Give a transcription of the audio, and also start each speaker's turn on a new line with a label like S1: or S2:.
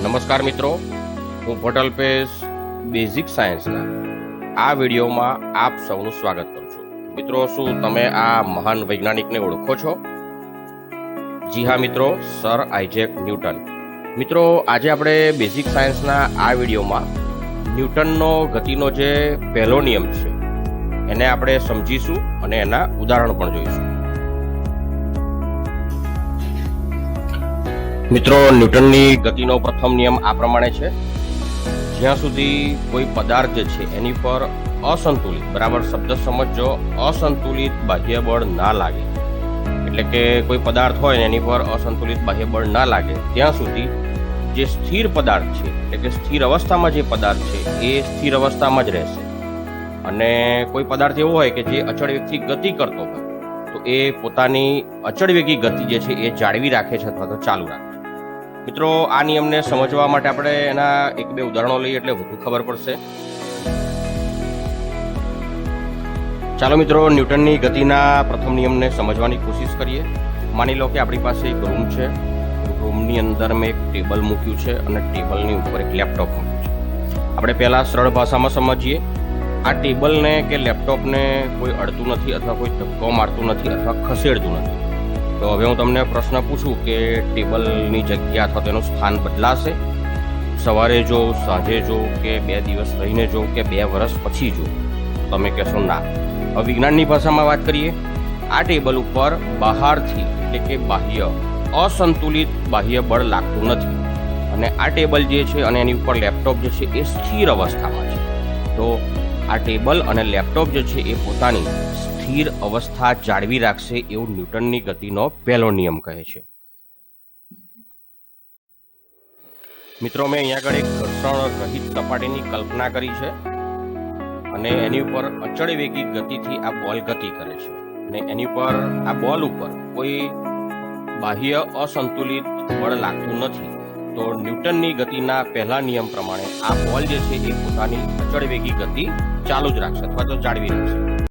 S1: નમસ્કાર મિત્રો, હું ભટલ પેશ બેઝિક સાયન્સના આ વિડીયોમાં આપ સૌનું સ્વાગત કરું છું. મિત્રો, શું તમે આ મહાન વૈજ્ઞાનિકને ઓળખો છો? જી હા મિત્રો, સર આઇઝેક ન્યૂટન. મિત્રો, આજે આપણે બેઝિક સાયન્સના આ વિડીયોમાં ન્યૂટનનો ગતિનો જે પહેલો નિયમ છે, એને આપણે સમજીશું અને એના ઉદાહરણ પણ જોઈશું. મિત્રો, ન્યૂટનની ગતિનો પ્રથમ નિયમ આ પ્રમાણે છે. જ્યાં સુધી કોઈ પદાર્થ જે છે એની પર અસંતુલિત, બરાબર શબ્દ સમજો અસંતુલિત બાહ્ય બળ ના લાગે. એટલે કે કોઈ પદાર્થ હોય ને એની પર અસંતુલિત બાહ્ય બળ ના લાગે, ત્યાં સુધી જે સ્થિર પદાર્થ છે, એટલે કે સ્થિર અવસ્થામાં જે પદાર્થ છે, એ સ્થિર અવસ્થામાં જ રહેશે. અને કોઈ પદાર્થ એવો હોય કે જે અચળ વ્યક્તિ ગતિ કરતો હોય, તો એ પોતાની અચળ વેગી ગતિ જે છે એ જાળવી રાખે છે અથવા તો ચાલુ રાખે છે. મિત્રો, આ નિયમને સમજવા માટે આપણે એના એક બે ઉદાહરણો લઈએ એટલે વધુ ખબર પડશે. ચાલો મિત્રો, ન્યૂટનની ગતિના પ્રથમ નિયમને સમજવાની કોશિશ કરીએ. માની લો કે આપણી પાસે એક રૂમ છે. રૂમની અંદર મેં એક ટેબલ મૂક્યું છે અને ટેબલની ઉપર એક લેપટોપ મૂક્યું છે. આપણે પહેલાં સરળ ભાષામાં સમજીએ. આ ટેબલને કે લેપટોપને કોઈ અડતું નથી અથવા કોઈ ધક્કો મારતું નથી અથવા ખસેડતું નથી. તો હવે હું તમને પ્રશ્ન પૂછું કે ટેબલની જગ્યા અથવા તેનું સ્થાન બદલાશે? સવારે જો, સાંજે જો કે બે દિવસ રહીને જો કે બે વર્ષ પછી જો? તમે કહેશો ના. હવે વિજ્ઞાનની ભાષામાં વાત કરીએ. આ ટેબલ ઉપર બહારથી એટલે કે બાહ્ય, અસંતુલિત બાહ્ય બળ લાગતું નથી. અને આ ટેબલ જે છે અને એની ઉપર લેપટોપ જે છે એ સ્થિર અવસ્થામાં છે. તો આ ટેબલ અને લેપટોપ જે છે એ પોતાની સ્થિર અવસ્થા જાળવી રાખશે એવું ન્યૂટનની ગતિનો પહેલો નિયમ કહે છે. મિત્રો, મેં અહીંયા આગળ એક ઘર્ષણ રહિત સપાટીની કલ્પના કરી છે અને એની ઉપર અચળ વેગી ગતિથી આ બોલ ગતિ કરે છે અને એની ઉપર, આ બોલ ઉપર કોઈ બાહ્ય અસંતુલિત બળ લાગતું નથી. તો ન્યૂટનની ગતિના પહેલા નિયમ પ્રમાણે આ બોલ જે છે એ પોતાની અચળ વેગી ગતિ ચાલુ જ રાખશે અથવા તો જાળવી રાખશે.